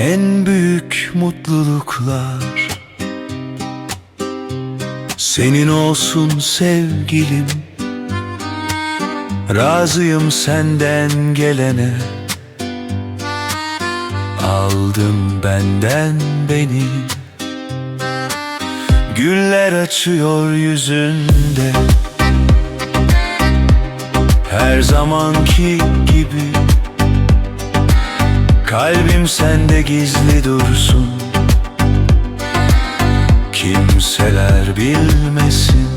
En büyük mutluluklar. Senin olsun sevgilim. Razıyım senden gelene. Aldım benden beni. Güller açıyor yüzünde. Her zamanki gibi Kalbim sende gizli dursun. Kimseler bilmesin.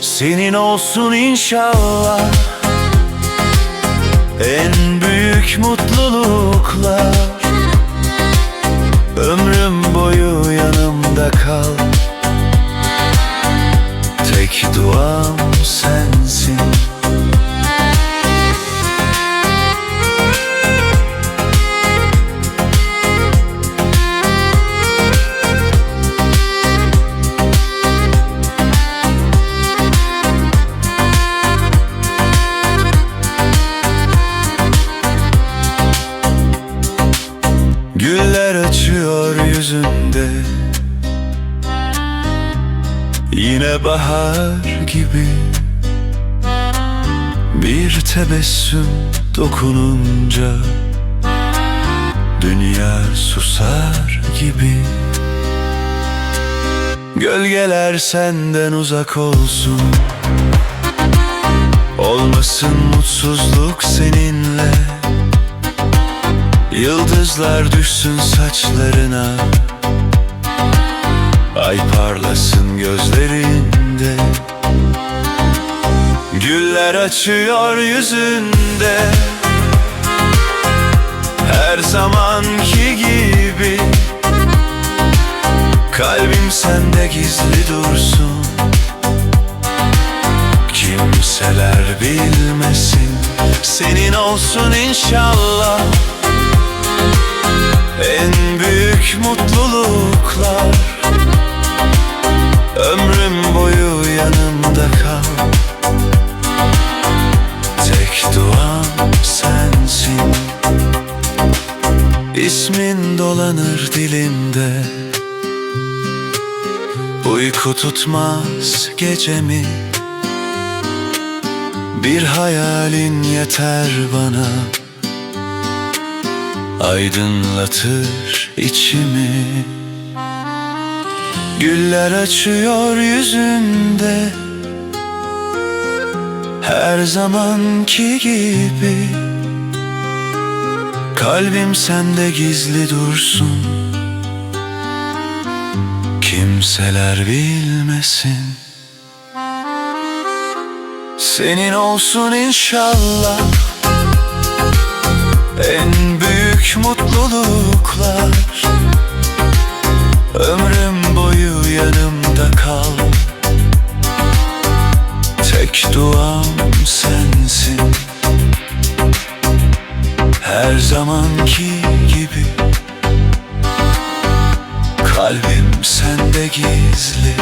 Senin olsun inşallah. En büyük mutluluklar. Ömrüm boyu yanımda kal. Tek duam açıyor yüzünde Yine bahar gibi Bir tebessüm dokununca Dünya susar gibi. Gölgeler senden uzak olsun. Olmasın mutsuzluk seninle Yıldızlar düşsün saçlarına. Ay parlasın gözlerinde. Güller açıyor yüzünde. Her zamanki gibi. Kalbim sende gizli dursun. Kimseler bilmesin. Senin olsun inşallah mutluluklar. Ömrüm boyu yanımda kal. Tek duam sensin. İsmin dolanır dilimde. Uyku tutmaz gecemi. Bir hayalin yeter bana. Aydınlatır içimi. Güller açıyor yüzünde. Her zamanki gibi. Kalbim sende gizli dursun. Kimseler bilmesin. Senin olsun inşallah Duam sensin. Her zamanki gibi. Kalbim sende gizli